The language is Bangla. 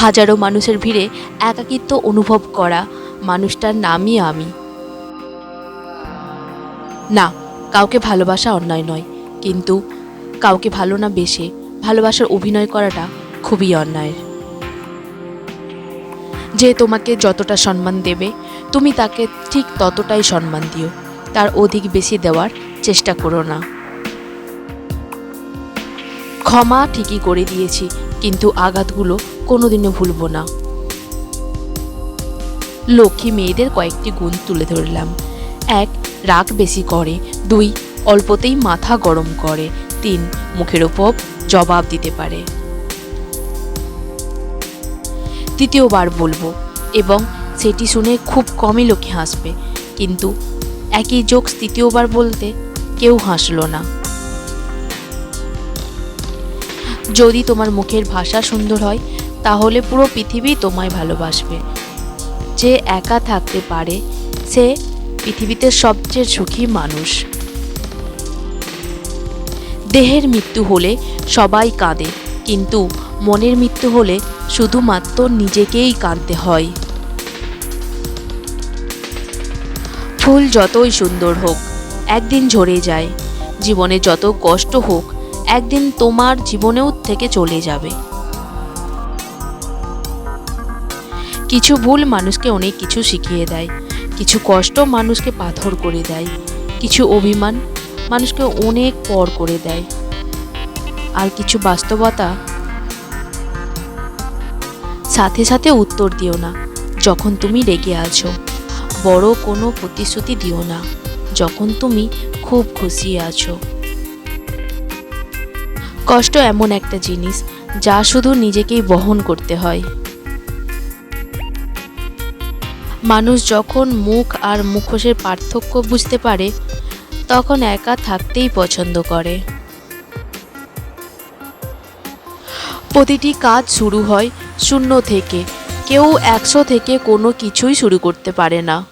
হাজারো মানুষের ভিড়ে একাকিত্ব অনুভব করা মানুষটার নামই আমি। না, কাউকে ভালোবাসা অন্যায় নয়, কিন্তু কাউকে ভালো না বেশে ভালোবাসার অভিনয় করাটা খুবই অন্যায়ের যে তোমাকে যতটা সম্মান দেবে, তুমি তাকে ঠিক ততটাই সম্মান দিও, তার অধিক বেশি দেওয়ার চেষ্টা করো না। ক্ষমা ঠিকই করে দিয়েছি কিন্তু আঘাতগুলো কোনোদিনও ভুলবো না। লক্ষ্মী মেয়েদের কয়েকটি গুণ তুলে ধরলাম। এক, রাগ বেশি করে। দুই, অল্পতেই মাথা গরম করে। তিন, মুখের ওপর জবাব দিতে পারে। তৃতীয়বার বলব, এবং সেটি শুনে খুব কমই লোকে হাসবে। কিন্তু একই জোকস তৃতীয়বার বলতে কেউ হাসলো না। যদি তোমার মুখের ভাষা সুন্দর হয়, তাহলে পুরো পৃথিবী তোমায় ভালোবাসবে। যে একা থাকতে পারে, সে পৃথিবীতে সবচেয়ে সুখী মানুষ। দেহের মৃত্যু হলে সবাই কাঁদে, কিন্তু মনের মৃত্যু হলে শুধুমাত্র নিজেকেই কাঁদতে হয়। ফুল যতই সুন্দর হোক, একদিন ঝরে যায়। জীবনে যত কষ্ট হোক একদিন তোমার জীবনেও থেকে চলে যাবে। কিছু ভুল মানুষকে অনেক কিছু শিখিয়ে দেয়। কিছু কষ্ট মানুষকে পাথর করে দেয়। কিছু অভিমান মানুষকে অনেক পর করে দেয়। আর কিছু বাস্তবতা সাথে সাথে উত্তর দিও না, যখন তুমি রেগে আছো। বড় কোনো প্রতিশ্রুতি দিও না, যখন তুমি খুব খুশি আছো। কষ্ট এমন একটা জিনিস যা শুধু নিজেকেই বহন করতে হয়। মানুষ যখন মুখ আর মুখোশের পার্থক্য বুঝতে পারে, তখন একা থাকতেই পছন্দ করে। প্রতিটি কাজ শুরু হয় শূন্য থেকে, কেউ একশো থেকে কোনো কিছুই শুরু করতে পারে না।